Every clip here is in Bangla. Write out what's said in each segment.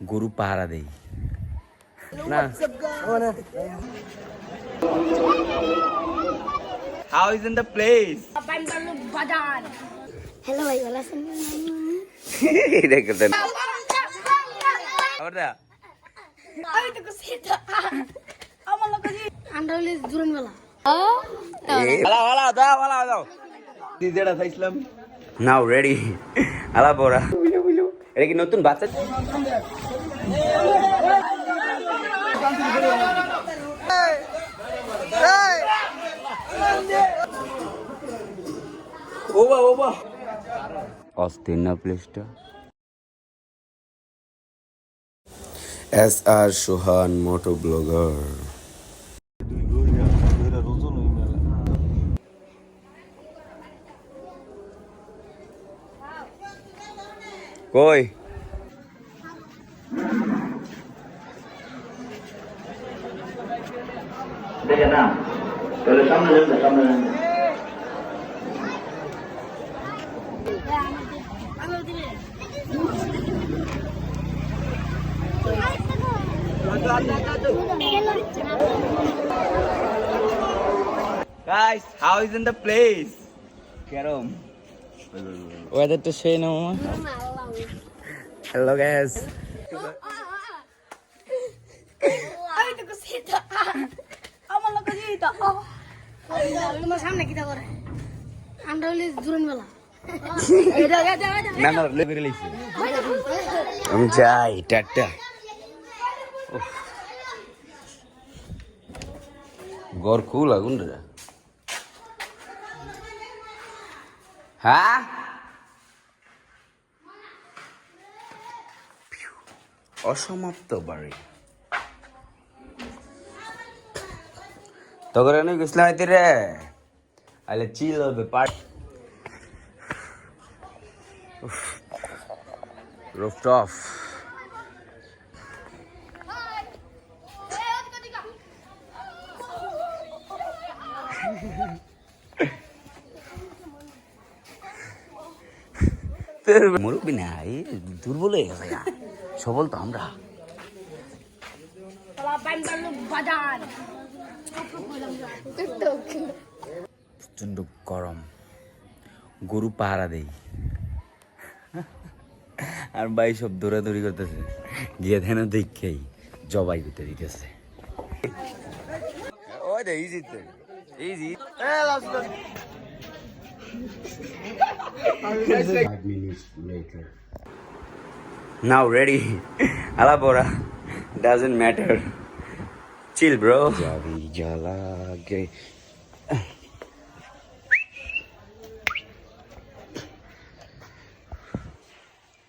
গরু পাহারা দেই। না। How is in the place ভাই ভালো আছেন দেখতেন আবার দা আমি তো খুশি আমার লোক আন্ডারলি জুরন বেলা হালা হালা দাও হালা দাও নাও রেডি হালা পড়া এটা কি নতুন বাচ্চা? ওবা ওবা অস্থির না প্লেসটা এস আর সোহান মোটো ব্লগার কই? দেখে না। তাহলে সামনে যান না, সামনে যান না। Guys how is in the place কেরম ওয়েদারটা সেই না মামা হ্যালো গাইস আমি তো খুশি আমার লোক জিতা তোমার সামনে কিটা করে আন্ডারলি জুরন বেলা উফ। গর আগুন রে। হ্যাঁ? অসমাপ্ত বাড়ি তখন আমি গেছিলাম রে আলে চিল হবে পার্ট roofed off. মুরব্বী না দুর্বল হয়ে গেছে। সবল তো আমরা। প্রচণ্ড গরম। গরু পাহারা দেই। আর ভাই সব দৌড়াদৌড়ি করতেছে। গিয়ে ধ্যান দেখেই জবাই করতে দিতেছে ওই দে ইজি তো। Easy Five minutes later. now ready. Alabora. Doesn't matter. Chill, bro.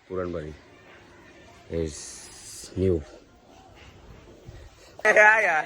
Puran bari is new. Yeah, yeah.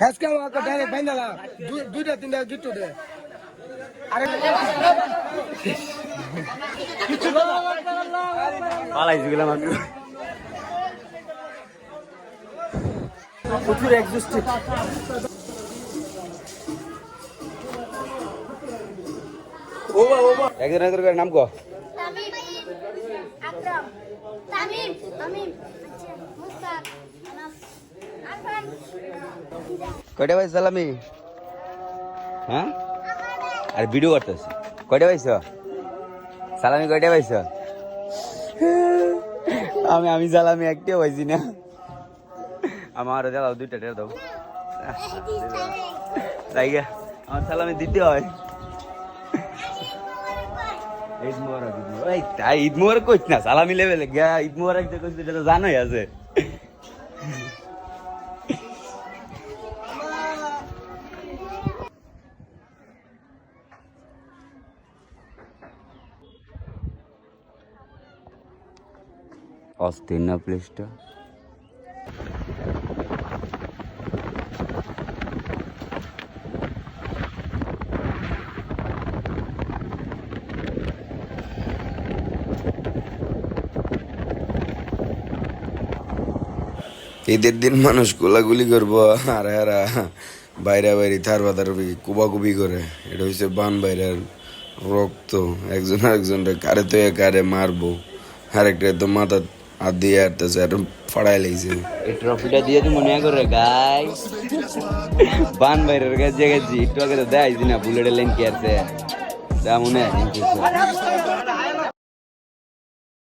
হেসকে আমাকে ডাইরেক্ট বাইন্দালা দুইটা তিনটা গিট্টু দে। আরে পালাইছি গেলাম আমি প্রচুর একজন একজন করে নাম কো। আকরাম। তামিম তামিম। আচ্ছা মুস্তাক। আনাস কয়টা পাইছ সালামি? হ্যাঁ? আর ভিডিও করতেছি। কয়টা পাইছ সালামি কয়টা পাইছ আমি আমি সালামি একটাও পাইছি না। আমার জ্বালাও দুইটা টের দাও। তাই গা, আমার সালামি দিতে হয়। ঈদ মোবারক ঈদ মোবারক। তাই ঈদ মোবারক কইছ না সালামি লেভেলে গিয়া ঈদ মোবারক যে কইছ এটা জানোই আছে। অস্থির না প্লেসটা ঈদের দিন মানুষ গোলাগুলি করব। আর এরা বাইরে বাইরে থার বাতারবি কুবাকুবি করে। এটা হচ্ছে বান বাইরের রক্ত। একজন আরেকজনটা কারে তো কারে মারবো। আরেকটা তো মাথা হাত দিয়ে আর ফাড়াই লাগছে এই ট্রফিটা দিয়ে তো মনে করে গাই বান বাইরের কাছে গেছি, একটু আগে তো দেয় না বুলেটের লাইন কি আছে। যা মনে হয়